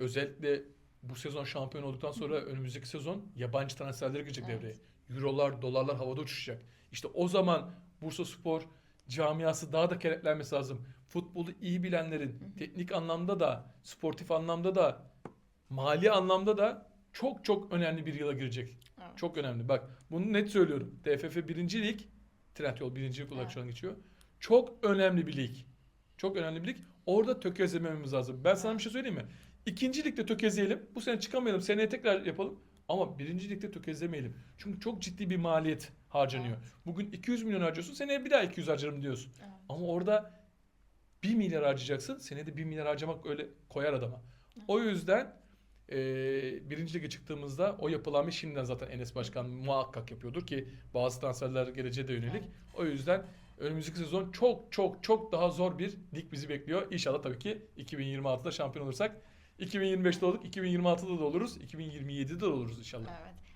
Özellikle bu sezon şampiyon olduktan sonra önümüzdeki sezon yabancı transferleri girecek Evet. devreye. Eurolar, dolarlar havada uçuşacak. İşte o zaman Bursa Spor camiası daha da kenetlenmesi lazım. Futbolu iyi bilenlerin teknik anlamda da, sportif anlamda da, mali anlamda da çok çok önemli bir yıla girecek. Evet. Çok önemli. Bak bunu net söylüyorum. TFF 1. Lig, Trendyol 1. Lig olarak Evet. şu an geçiyor. Çok önemli bir lig. Çok önemli bir lig. Orada tökezlememiz lazım. Ben sana bir şey söyleyeyim mi? İkinci ligde tökezleyelim. Bu sene çıkamayalım. Seneye tekrar yapalım. Ama birinci ligde tökezlemeyelim. Çünkü çok ciddi bir maliyet harcanıyor. Evet. Bugün 200 milyon harcıyorsun. Seneye bir daha 200 harcarım diyorsun. Evet. Ama orada 1 milyar harcayacaksın. Senede 1 milyar harcamak öyle koyar adama. O yüzden e, birinci lige çıktığımızda o yapılanma şimdiden zaten Enes Başkan muhakkak yapıyordur ki bazı transferler geleceğe de yönelik. Evet. O yüzden önümüzdeki sezon çok çok çok daha zor bir lig bizi bekliyor. İnşallah tabii ki 2026'da şampiyon olursak. 2025'te olduk, 2026'da da oluruz, 2027'de de oluruz inşallah. Evet.